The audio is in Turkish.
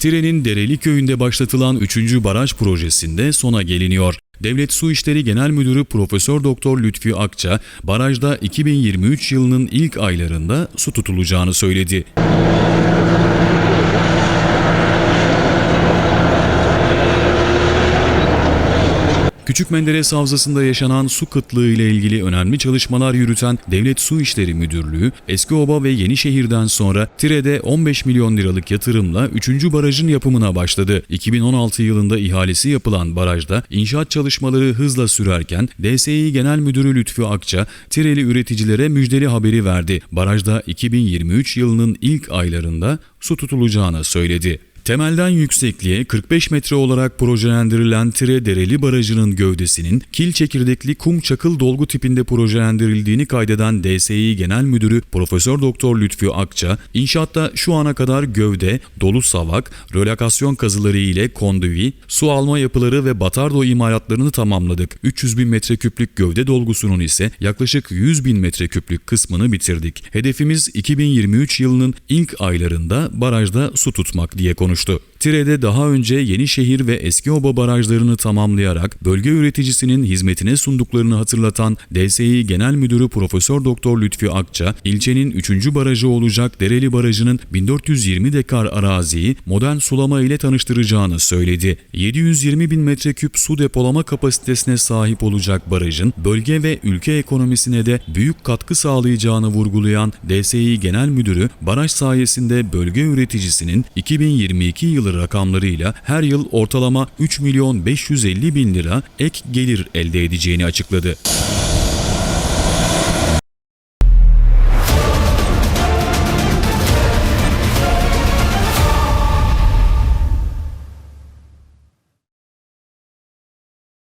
Tire'nin Dereli köyünde başlatılan 3. baraj projesinde sona geliniyor. Devlet Su İşleri Genel Müdürü Profesör Doktor Lütfi Akça, barajda 2023 yılının ilk aylarında su tutulacağını söyledi. Küçük Menderes Havzası'nda yaşanan su kıtlığı ile ilgili önemli çalışmalar yürüten Devlet Su İşleri Müdürlüğü, Eskioba ve Yenişehir'den sonra Tire'de 15 milyon liralık yatırımla 3. barajın yapımına başladı. 2016 yılında ihalesi yapılan barajda inşaat çalışmaları hızla sürerken DSİ Genel Müdürü Lütfü Akça, Tireli üreticilere müjdeli haberi verdi. Barajda 2023 yılının ilk aylarında su tutulacağını söyledi. Temelden yüksekliğe 45 metre olarak projelendirilen Tire Dereli Barajı'nın gövdesinin kil çekirdekli kum çakıl dolgu tipinde projelendirildiğini kaydeden DSİ Genel Müdürü Profesör Doktor Lütfü Akça, inşaatta şu ana kadar gövde, dolu savak, relakasyon kazıları ile kondüvi, su alma yapıları ve batardo imalatlarını tamamladık. 300 bin metreküplük gövde dolgusunun ise yaklaşık 100 bin metreküplük kısmını bitirdik. Hedefimiz 2023 yılının ilk aylarında barajda su tutmak diye konuştu. Tire'de daha önce Yenişehir ve Eskioba barajlarını tamamlayarak bölge üreticisinin hizmetine sunduklarını hatırlatan DSİ Genel Müdürü Profesör Doktor Lütfi Akça, ilçenin 3. barajı olacak Dereli Barajı'nın 1420 dekar araziyi modern sulama ile tanıştıracağını söyledi. 720 bin metreküp su depolama kapasitesine sahip olacak barajın bölge ve ülke ekonomisine de büyük katkı sağlayacağını vurgulayan DSİ Genel Müdürü, baraj sayesinde bölge üreticisinin 2022 yılı rakamlarıyla her yıl ortalama 3 milyon 550 bin lira ek gelir elde edeceğini açıkladı.